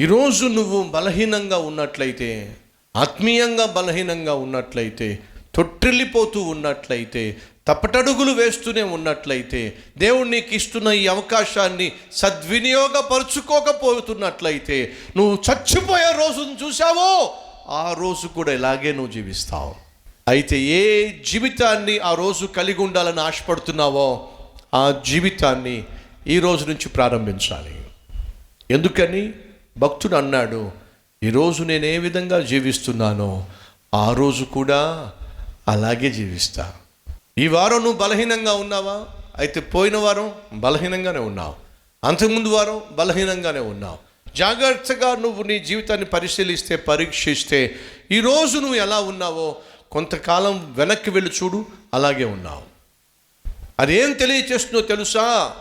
ఈరోజు నువ్వు బలహీనంగా ఉన్నట్లయితే ఆత్మీయంగా బలహీనంగా ఉన్నట్లయితే తొట్టిల్లిపోతూ ఉన్నట్లయితే తప్పటడుగులు వేస్తూనే ఉన్నట్లయితే దేవుడు నీకు ఇస్తున్న ఈ అవకాశాన్ని సద్వినియోగపరుచుకోకపోతున్నట్లయితే నువ్వు చచ్చిపోయే రోజును చూసావో ఆ రోజు కూడా ఇలాగే నువ్వు జీవిస్తావు. అయితే ఏ జీవితాన్ని ఆ రోజు కలిగి ఉండాలని ఆశపడుతున్నావో ఆ జీవితాన్ని ఈ రోజు నుంచి ప్రారంభించాలి. ఎందుకని? భక్తుడు అన్నాడు ఈరోజు నేను ఏ విధంగా జీవిస్తున్నానో ఆ రోజు కూడా అలాగే జీవిస్తా. ఈ వారం నువ్వు బలహీనంగా ఉన్నావా? అయితే పోయిన వారం బలహీనంగానే ఉన్నావు. అంతకుముందు వారం బలహీనంగానే ఉన్నావు. జాగ్రత్తగా నువ్వు నీ జీవితాన్ని పరిశీలిస్తే పరీక్షిస్తే ఈరోజు నువ్వు ఎలా ఉన్నావో కొంతకాలం వెనక్కి వెళ్ళి చూడు అలాగే ఉన్నావు. అదేం తెలియచేస్తుందో తెలుసా?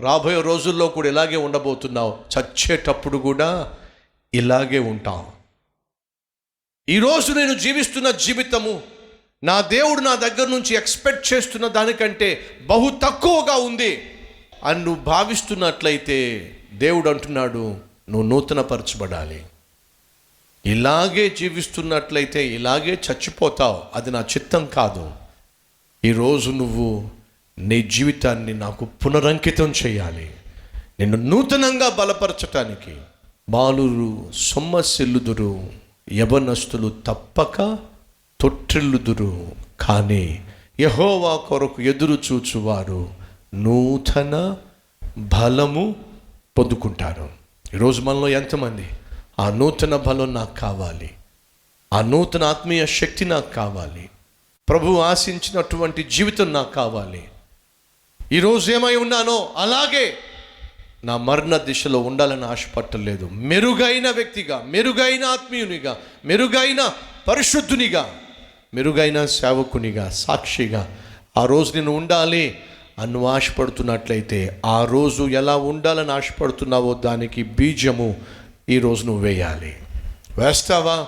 రాబోయే రోజుల్లో కూడా ఇలాగే ఉండబోతున్నావు. చచ్చేటప్పుడు కూడా ఇలాగే ఉంటావు. ఈరోజు నేను జీవిస్తున్న జీవితము నా దేవుడు నా దగ్గర నుంచి ఎక్స్పెక్ట్ చేస్తున్న దానికంటే బహు తక్కువగా ఉంది అని నువ్వు భావిస్తున్నట్లయితే దేవుడు అంటున్నాడు నువ్వు నూతనపరచబడాలి. ఇలాగే జీవిస్తున్నట్లయితే ఇలాగే చచ్చిపోతావు. అది నా చిత్తం కాదు. ఈరోజు నువ్వు నీ జీవితాన్ని నాకు పునరంకితం చేయాలి. నిన్ను నూతనంగా బలపరచటానికి బాలురు సొమ్మసిల్లుదురు యవనస్తులు తప్పక తొట్టిల్లుదురు. కానీ యహోవా కొరకు ఎదురు చూచువారు నూతన బలము పొందుకుంటారు. ఈరోజు మనలో ఎంతమంది ఆ నూతన బలం నాకు కావాలి ఆ నూతన ఆత్మీయ శక్తి నాకు కావాలి ప్రభు ఆశించినటువంటి జీవితం నాకు కావాలి ఈరోజు ఏమై ఉన్నానో అలాగే నా మరణ దిశలో ఉండాలని ఆశపట్టలేదు. మెరుగైన వ్యక్తిగా మెరుగైన ఆత్మీయునిగా మెరుగైన పరిశుద్ధునిగా మెరుగైన సేవకునిగా సాక్షిగా ఆ రోజు నేను ఉండాలి అన్ను ఆశపడుతున్నట్లయితే ఆ రోజు ఎలా ఉండాలని ఆశపడుతున్నావో దానికి బీజము ఈ నువ్వు వేయాలి. వేస్తావా?